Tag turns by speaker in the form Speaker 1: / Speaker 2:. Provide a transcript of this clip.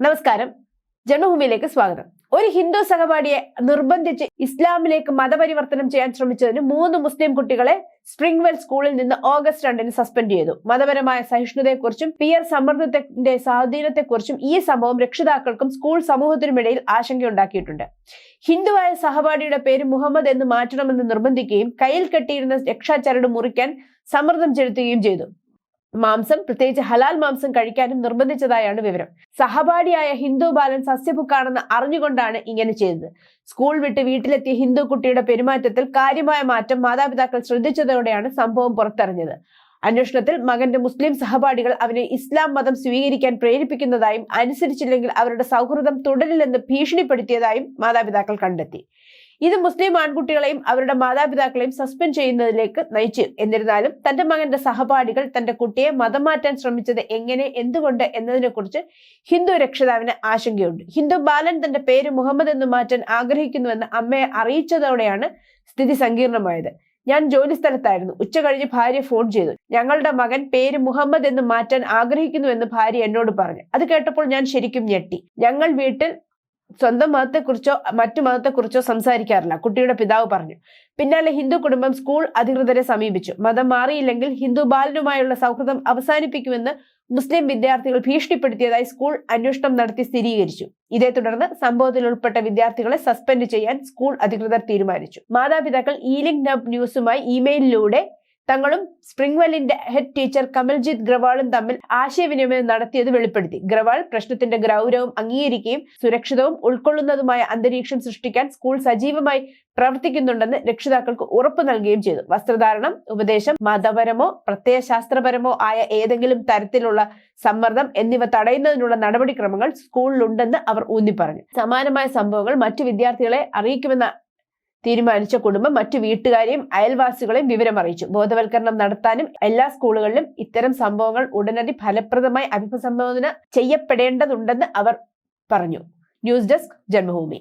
Speaker 1: നമസ്കാരം. ജന്മഭൂമിയിലേക്ക് സ്വാഗതം. ഒരു ഹിന്ദു സഹപാഠിയെ നിർബന്ധിച്ച് ഇസ്ലാമിലേക്ക് മതപരിവർത്തനം ചെയ്യാൻ ശ്രമിച്ചതിന് മൂന്ന് മുസ്ലിം കുട്ടികളെ സ്പ്രിംഗ്വെൽ സ്കൂളിൽ നിന്ന് ഓഗസ്റ്റ് രണ്ടിന് സസ്പെൻഡ് ചെയ്തു. മതപരമായ സഹിഷ്ണുതയെക്കുറിച്ചും പിയർ സമ്മർദ്ദത്തിന്റെ സ്വാധീനത്തെക്കുറിച്ചും ഈ സംഭവം രക്ഷിതാക്കൾക്കും സ്കൂൾ സമൂഹത്തിനുമിടയിൽ ആശങ്കയുണ്ടാക്കിയിട്ടുണ്ട്. ഹിന്ദുവായ സഹപാഠിയുടെ പേര് മുഹമ്മദ് എന്ന് മാറ്റണമെന്ന് നിർബന്ധിക്കുകയും കയ്യിൽ കെട്ടിയിരുന്ന രക്ഷാചരട് മുറിക്കാൻ സമ്മർദ്ദം ചെലുത്തുകയും ചെയ്തു. മാംസം പ്രത്യേകിച്ച് ഹലാൽ മാംസം കഴിക്കാനും നിർബന്ധിച്ചതായാണ് വിവരം. സഹപാഠിയായ ഹിന്ദു ബാലൻ സസ്യഭുക്കാണെന്ന് അറിഞ്ഞുകൊണ്ടാണ് ഇങ്ങനെ ചെയ്തത്. സ്കൂൾ വിട്ട് വീട്ടിലെത്തിയ ഹിന്ദു കുട്ടിയുടെ പെരുമാറ്റത്തിൽ കാര്യമായ മാറ്റം മാതാപിതാക്കൾ ശ്രദ്ധിച്ചതോടെയാണ് സംഭവം പുറത്തറിഞ്ഞത്. അന്വേഷണത്തിൽ മകന്റെ മുസ്ലിം സഹപാഠികൾ അവനെ ഇസ്ലാം മതം സ്വീകരിക്കാൻ പ്രേരിപ്പിക്കുന്നതായും അനുസരിച്ചില്ലെങ്കിൽ അവരുടെ സൗഹൃദം തുടരില്ലെന്ന് ഭീഷണിപ്പെടുത്തിയതായും മാതാപിതാക്കൾ കണ്ടെത്തി. ഇത് മുസ്ലിം ആൺകുട്ടികളെയും അവരുടെ മാതാപിതാക്കളെയും സസ്പെൻഡ് ചെയ്യുന്നതിലേക്ക് നയിച്ചു. എന്നിരുന്നാലും തന്റെ മകന്റെ സഹപാഠികൾ തന്റെ കുട്ടിയെ മതം മാറ്റാൻ ശ്രമിച്ചത് എങ്ങനെ എന്തുകൊണ്ട് എന്നതിനെക്കുറിച്ച് ഹിന്ദു രക്ഷിതാവിന് ആശങ്കയുണ്ട്. ഹിന്ദു ബാലൻ തന്റെ പേര് മുഹമ്മദ് എന്ന് മാറ്റാൻ ആഗ്രഹിക്കുന്നുവെന്ന് അമ്മയെ അറിയിച്ചതോടെയാണ് സ്ഥിതി സങ്കീർണമായത്. ഞാൻ ജോലി സ്ഥലത്തായിരുന്നു. ഉച്ച കഴിഞ്ഞ് ഭാര്യ ഫോൺ ചെയ്തു. ഞങ്ങളുടെ മകൻ പേര് മുഹമ്മദ് എന്ന് മാറ്റാൻ ആഗ്രഹിക്കുന്നുവെന്ന് ഭാര്യ എന്നോട് പറഞ്ഞു. അത് കേട്ടപ്പോൾ ഞാൻ ശരിക്കും ഞെട്ടി. ഞങ്ങൾ വീട്ടിൽ സ്വന്തം മതത്തെക്കുറിച്ചോ മറ്റു മതത്തെക്കുറിച്ചോ സംസാരിക്കാറില്ല. കുട്ടിയുടെ പിതാവ് പറഞ്ഞു. പിന്നാലെ ഹിന്ദു കുടുംബം സ്കൂൾ അധികൃതരെ സമീപിച്ചു. മതം മാറിയില്ലെങ്കിൽ ഹിന്ദു ബാലനുമായുള്ള സൗഹൃദം അവസാനിപ്പിക്കുമെന്ന് മുസ്ലിം വിദ്യാർത്ഥികൾ ഭീഷണിപ്പെടുത്തിയതായി സ്കൂൾ അന്വേഷണം നടത്തി സ്ഥിരീകരിച്ചു. ഇതേ തുടർന്ന് സംഭവത്തിൽ ഉൾപ്പെട്ട വിദ്യാർത്ഥികളെ സസ്പെൻഡ് ചെയ്യാൻ സ്കൂൾ അധികൃതർ തീരുമാനിച്ചു. മാതാപിതാക്കൾ ഈലിംഗ് നബ് ന്യൂസുമായി ഇമെയിലിലൂടെ തങ്ങളും സ്പ്രിംഗ്വെല്ലിന്റെ ഹെഡ് ടീച്ചർ കമൽജിത്ത് ഗ്രവാളും തമ്മിൽ ആശയവിനിമയം നടത്തിയത് വെളിപ്പെടുത്തി. ഗ്രവാൾ പ്രശ്നത്തിന്റെ ഗൗരവം അംഗീകരിക്കുകയും സുരക്ഷിതവും ഉൾക്കൊള്ളുന്നതുമായ അന്തരീക്ഷം സൃഷ്ടിക്കാൻ സ്കൂൾ സജീവമായി പ്രവർത്തിക്കുന്നുണ്ടെന്ന് രക്ഷിതാക്കൾക്ക് ഉറപ്പു നൽകുകയും ചെയ്തു. വസ്ത്രധാരണം ഉപദേശം മതപരമോ പ്രത്യയശാസ്ത്രപരമോ ആയ ഏതെങ്കിലും തരത്തിലുള്ള സമ്മർദ്ദം എന്നിവ തടയുന്നതിനുള്ള നടപടിക്രമങ്ങൾ സ്കൂളിലുണ്ടെന്ന് അവർ ഊന്നിപ്പറഞ്ഞു. സമാനമായ സംഭവങ്ങൾ മറ്റു വിദ്യാർത്ഥികളെ അറിയിക്കുമെന്ന തീരുമാനിച്ച കുടുംബം മറ്റു വീട്ടുകാരെയും അയൽവാസികളെയും വിവരം അറിയിച്ചു ബോധവൽക്കരണം നടത്താനും എല്ലാ സ്കൂളുകളിലും ഇത്തരം സംഭവങ്ങൾ ഉടനടി ഫലപ്രദമായി അഭിസംബോധന ചെയ്യപ്പെടേണ്ടതുണ്ടെന്ന് അവർ പറഞ്ഞു. News desk Janmabhumi.